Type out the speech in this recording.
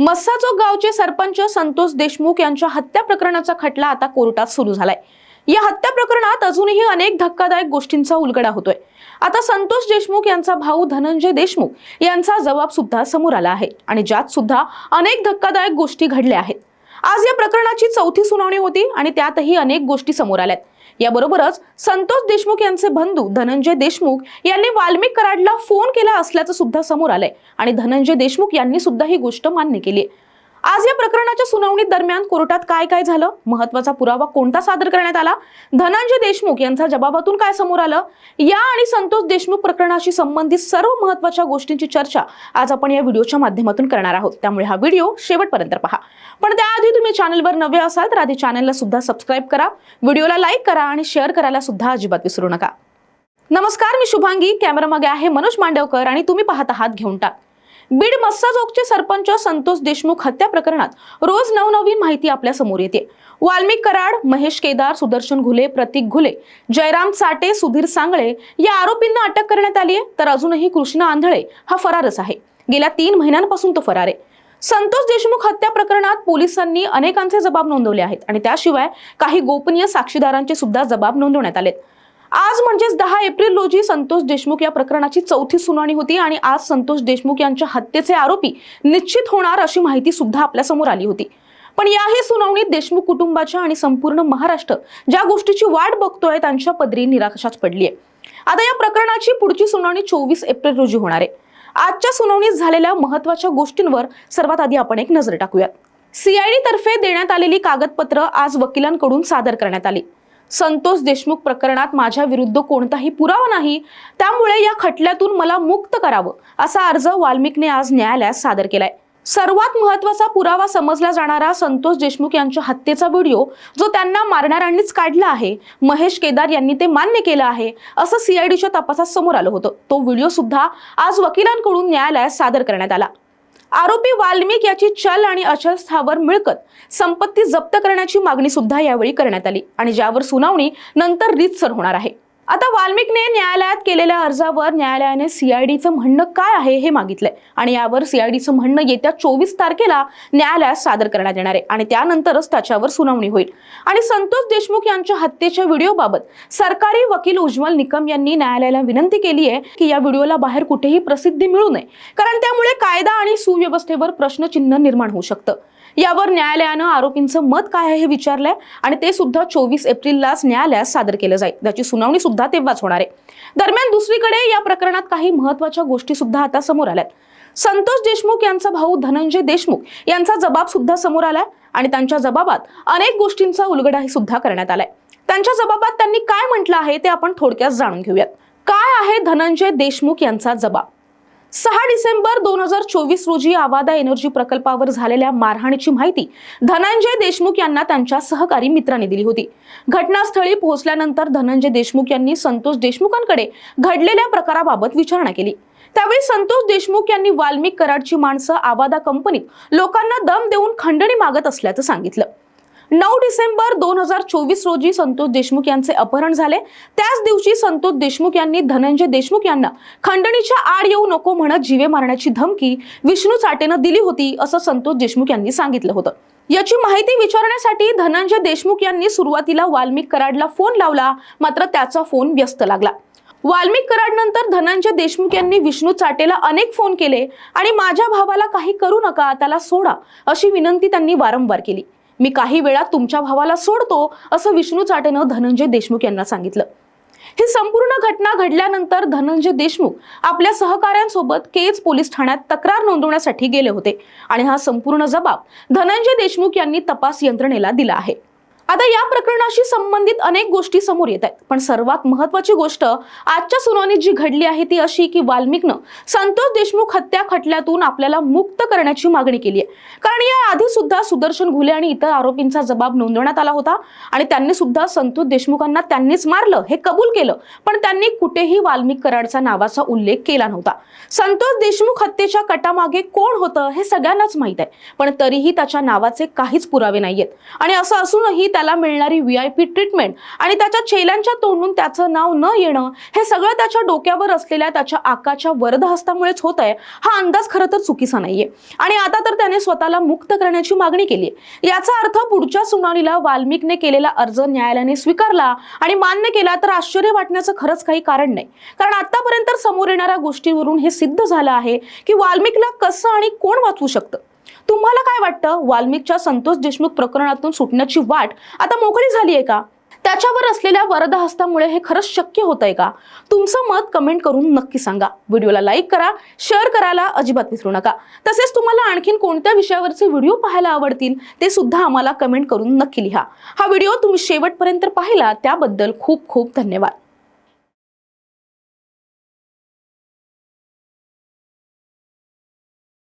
मस्साचोक गावचे सरपंच संतोष देशमुख यांच्या हत्या प्रकरणाचा खटला आता कोर्टात सुरू झालाय. या हत्या प्रकरणात अजूनही अनेक धक्कादायक गोष्टींचा उलगडा होतोय. आता संतोष देशमुख यांचा भाऊ धनंजय देशमुख यांचा जबाब सुद्धा समोर आला आहे आणि ज्यात सुद्धा अनेक धक्कादायक गोष्टी घडल्या आहेत. आज या प्रकरणाची चौथी सुनावणी होती आणि त्यातही अनेक गोष्टी समोर आल्यात. याबरोबरच संतोष देशमुख यांचे बंधू धनंजय देशमुख यांनी वाल्मिक कराडला फोन केला असल्याचं सुद्धा समोर आलंय. आणि धनंजय देशमुख यांनी सुद्धा ही गोष्ट मान्य केली आज या प्रकरणाच्या सुनावणी दरम्यान कोर्टात काय काय झालं? महत्त्वाचा पुरावा कोणता सादर करण्यात आला? धनंजय देशमुख यांच्या जबाबातून काय समोर आलं? या आणि संतोष देशमुख प्रकरणाशी संबंधित सर्व महत्त्वाच्या गोष्टींची चर्चा आज आपण या व्हिडिओच्या माध्यमातून करणार आहोत. त्यामुळे हा व्हिडिओ शेवटपर्यंत पहा. पण त्याआधी तुम्ही चॅनलवर नवे असाल तर आधी चॅनलला सुद्धा सबस्क्राईब करा. व्हिडिओला लाईक करा आणि शेअर करायला सुद्धा अजिबात विसरू नका. नमस्कार मी शुभांगी. कॅमेरामागे आहे मनोज मांडवकर आणि तुम्ही पाहत आहात घेऊन टाक. बीड मस्साजोगचे सरपंच संतोष देशमुख हत्या प्रकरणात रोज नवनवीन माहिती आपल्यासमोर येते. वाल्मिक कराड महेश केदार सुदर्शन घुले प्रतीक घुले जयराम साटे सुधीर सांगळे या आरोपींना अटक करण्यात आली आहे. तर अजूनही कृष्णा आंधळे हा फरारच आहे. गेल्या तीन महिन्यांपासून तो फरार आहे. संतोष देशमुख हत्या प्रकरणात पोलिसांनी अनेकांचे जबाब नोंदवले आहेत आणि त्याशिवाय काही गोपनीय साक्षीदारांचे सुद्धा जबाब नोंदवण्यात आलेत. आज म्हणजेच दहा एप्रिल रोजी संतोष देशमुख या प्रकरणाची चौथी सुनावणी होती आणि आज संतोष देशमुख यांच्या हत्येचे आरोपी निश्चित होणार अशी माहिती सुद्धा आपल्यासमोर आली होती. पण याही सुनावणीत देशमुख कुटुंबाच्या आणि संपूर्ण महाराष्ट्र ज्या गोष्टीची वाट बघतोय त्यांच्या पदरी निराशाच पडली आहे आता या प्रकरणाची पुढची सुनावणी चोवीस एप्रिल रोजी होणार आहे. आजच्या सुनावणीत झालेल्या महत्त्वाच्या गोष्टींवर सर्वात आधी आपण एक नजर टाकूयात. सीआयडी तर्फे देण्यात आलेली कागदपत्र आज वकिलांकडून सादर करण्यात आली. संतोष देशमुख प्रकरणात माझ्या विरुद्ध कोणताही पुरावा नाही. त्यामुळे या खटल्यातून मला मुक्त करावं असा अर्ज वाल्मिकने आज न्यायालयात सादर केलाय. सर्वात महत्त्वाचा पुरावा समजला जाणारा संतोष देशमुख यांच्या हत्येचा व्हिडिओ जो त्यांना मारणाऱ्यांनीच काढला आहे महेश केदार यांनी ते मान्य केलं आहे असं सीआयडीच्या तपासात समोर आलं होतं. तो व्हिडिओ सुद्धा आज वकिलांकडून न्यायालयात सादर करण्यात आला. आरोपी वाल्मिक याची चल आणि अचल स्थावर मिळकत संपत्ती जप्त करण्याची मागणी सुद्धा यावेळी करण्यात आली आणि ज्यावर सुनावणी नंतर रीतसर होणार आहे. आता वाल्मिकने न्यायालयात केलेल्या अर्जावर न्यायालयाने सीआयडीचं म्हणणं काय आहे हे मागितलंय. आणि यावर सीआयडीचं म्हणणं येत्या चोवीस तारखेला न्यायालयात सादर करण्यात येणार आहे. आणि त्यानंतरच त्याच्यावर सुनावणी होईल. आणि संतोष देशमुख यांच्या हत्येच्या व्हिडिओबाबत सरकारी वकील उज्ज्वल निकम यांनी न्यायालयाला विनंती केली आहे की या व्हिडिओला बाहेर कुठेही प्रसिद्धी मिळू नये. कारण त्यामुळे कायदा आणि सुव्यवस्थेवर प्रश्नचिन्ह निर्माण होऊ शकतं. यावर न्यायालयानं आरोपींचं मत काय आहे हे विचारलंय. आणि ते सुद्धा चोवीस एप्रिललाच न्यायालयात सादर केलं जाईल. त्याची सुनावणी सुद्धा तेव्हाच होणार आहे. दरम्यान दुसरीकडे या प्रकरणात काही महत्त्वाच्या गोष्टी सुद्धा आता समोर आल्यात. संतोष देशमुख यांचा भाऊ धनंजय देशमुख यांचा जबाब सुद्धा समोर आलाय आणि त्यांच्या जबाबात अनेक गोष्टींचा उलगडाही सुद्धा करण्यात आलाय. त्यांच्या जबाबात त्यांनी काय म्हटलं आहे ते आपण थोडक्यात जाणून घेऊयात. काय आहे धनंजय देशमुख यांचा जबाब? सहा डिसेंबर दोन हजार चोवीस रोजी आवादा एनर्जी प्रकल्पावर झालेल्या मारहाणीची माहिती धनंजय देशमुख यांना त्यांच्या सहकारी मित्रांनी दिली होती. घटनास्थळी पोहोचल्यानंतर धनंजय देशमुख यांनी संतोष देशमुखांकडे घडलेल्या प्रकाराबाबत विचारणा केली. त्यावेळी संतोष देशमुख यांनी वाल्मिक कराडची माणसं आवादा कंपनीत लोकांना दम देऊन खंडणी मागत असल्याचं सांगितलं. नऊ डिसेंबर दोन हजार चोवीस रोजी संतोष देशमुख यांचे अपहरण झाले. त्याच दिवशी संतोष देशमुख यांनी धनंजय देशमुख यांना खंडणीच्या आड येऊ नको म्हणत जीवे मारण्याची धमकी विष्णू चाटेनं दिली होती असं संतोष देशमुख यांनी सांगितलं होतं. याची माहिती विचारण्यासाठी धनंजय देशमुख यांनी सुरुवातीला वाल्मिक कराडला फोन लावला मात्र त्याचा फोन व्यस्त लागला. वाल्मिक कराडनंतर धनंजय देशमुख यांनी विष्णू चाटेला अनेक फोन केले आणि माझ्या भावाला काही करू नका त्याला सोडा अशी विनंती त्यांनी वारंवार केली. मी काही वेळा तुमच्या भावाला सोडतो असं विष्णू चाटेनं धनंजय देशमुख यांना सांगितलं. ही संपूर्ण घटना घडल्यानंतर धनंजय देशमुख आपल्या सहकाऱ्यांसोबत केज पोलीस ठाण्यात तक्रार नोंदवण्यासाठी गेले होते आणि हा संपूर्ण जबाब धनंजय देशमुख यांनी तपास यंत्रणेला दिला आहे. आता या प्रकरणाशी संबंधित अनेक गोष्टी समोर येत आहेत. पण सर्वात महत्वाची गोष्ट आजच्या सुनावणीत जी घडली आहे ती अशी की वाल्मिकनं संतोष देशमुख हत्या खटल्यातून आपल्याला मुक्त करण्याची मागणी केली आहे. कारण या आधी सुद्धा सुदर्शन घुले आणि इतर आरोपींचा जबाब नोंदवण्यात आला होता आणि त्यांनी सुद्धा संतोष देशमुखांना त्यांनीच मारलं हे कबूल केलं. पण त्यांनी कुठेही वाल्मिक कराडचा नावाचा उल्लेख केला नव्हता. संतोष देशमुख हत्येच्या कटामागे कोण होतं हे सगळ्यांनाच माहीत आहे. पण तरीही त्याच्या नावाचे काहीच पुरावे नाहीयेत. आणि असं असूनही त्याला मिळणारी व्ही आय पी ट्रीटमेंट आणि त्याच्या चेल्यांच्या तोंडून त्याचं नाव न येणं हे सगळं त्याच्या डोक्यावर असलेल्या त्याच्या आकाच्या वरदहस्तामुळेच होत आहे. हा अंदाज खरं तर चुकीचा नाहीये. आणि आता तर त्याने स्वतःला मुक्त करण्याची मागणी केली याचा अर्थ पुढच्या सुनावणीला वाल्मिकने केलेला अर्ज न्यायालयाने स्वीकारला आणि मान्य केला तर आश्चर्य वाटण्याचं खरंच काही कारण नाही. कारण आतापर्यंत समोर येणाऱ्या गोष्टीवरून हे सिद्ध झालं आहे की वाल्मिकला कसं आणि कोण वाचवू शकतं? तुम्हाला काय वाटतं? वाल्मिकच्या संतोष देशमुख प्रकरणातून सुटण्याची वाट आता मोकळी झाली आहे का? त्याच्यावर असलेल्या वरदहस्तामुळे हे खरंच शक्य होत आहे का? तुमचं मत कमेंट करून नक्की सांगा. व्हिडिओला लाईक करा शेअर करायला अजिबात विसरू नका. तसेच तुम्हाला आणखीन कोणत्या विषयावरचे व्हिडिओ पाहायला आवडतील ते सुद्धा आम्हाला कमेंट करून नक्की लिहा. हा व्हिडिओ तुम्ही शेवटपर्यंत पाहिला त्याबद्दल खूप खूप धन्यवाद.